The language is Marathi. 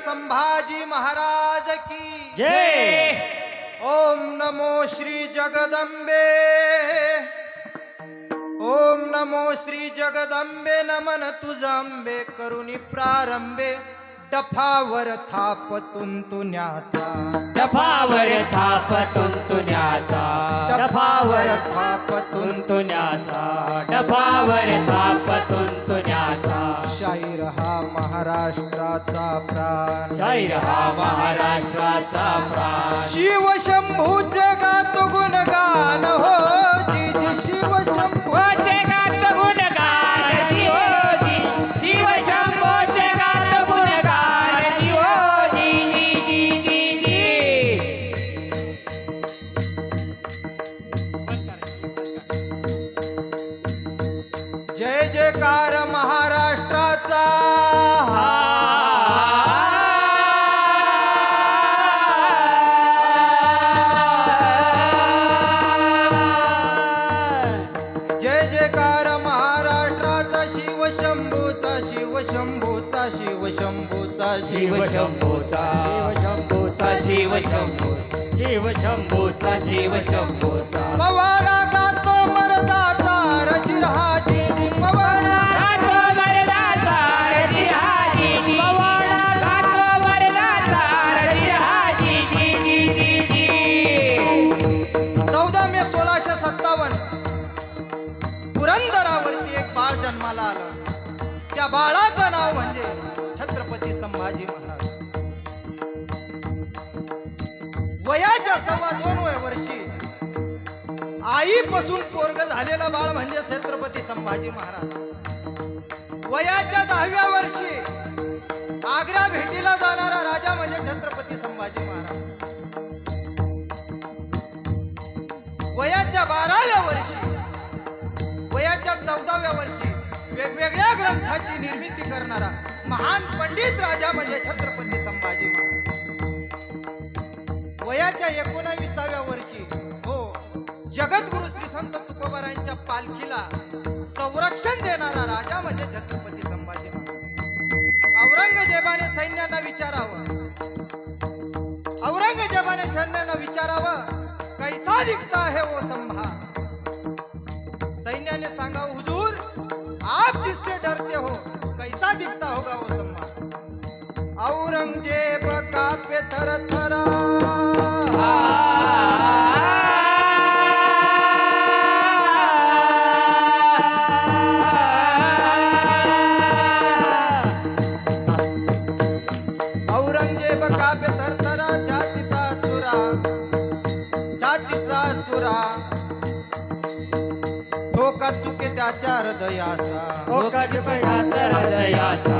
संभाजी महाराज की जय। ओम नमो श्री जगदंबे। ओम नमो श्री जगदंबे नमन तुझांबे करुणी प्रारंभे। डफावर थाप तुंतुण्याचा डफावर थाप तुंतुण्याचा डफावर थाप तुंतु तुंतुण्याचा डफावर थाप तुंतुण्याचा शाहीर हा महाराष्ट्राचा प्राण। शाहीर हा महाराष्ट्राचा प्राण. शिव शंभू जगात गुणगान हो जी जी शिव शंभू वाचे गात गुणगान जीवोजी शिव शंभोचे गात गुणगान जीवोजी जी जी जी जी. जय जयकार महाराष्ट्राचा हाजी जी पवाडा गातो वरदाचा रजी हाजी जी जी जी जी चौदा मे सोळाशे सत्तावन्न. पुरंदरावरती एक बाळ जन्माला आलं. त्या बाळाचं वयाच्या सव्वा दोन वय वर्षी आईपासून पोरग झालेला बाळ म्हणजे छत्रपती संभाजी महाराज. वयाच्या दहाव्या वर्षी आग्रा भेटीला जाणारा राजा म्हणजे छत्रपती संभाजी महाराज. वयाच्या बाराव्या वर्षी वयाच्या चौदाव्या वर्षी वेगवेगळ्या ग्रंथाची निर्मिती करणारा महान पंडित राजा म्हणजे छत्रपती संभाजी महाराज. वयाच्या एकोणावीसाव्या वर्षी हो जगद्गुरु श्री संत तुकोबारायांच्या पालखीला संरक्षण देणारा राजा म्हणजे छत्रपती संभाजी औरंगजेबाने सैन्यांना विचारावं. औरंगजेबाने सैन्यांना विचारावं कैसा दिखता है वो संभा सैन्याने सांगावं हुजूर आप जिससे डरते हो कैसा दिखता होगा वो संभा औरंगजेब कापे थर थरा. औरंगजेब कापे थर थरा जातीचा चुरा जातीचा चुरा. धोका चुके त्याच्या हृदयाचा. होका चुके त्याच्या हृदयाचा.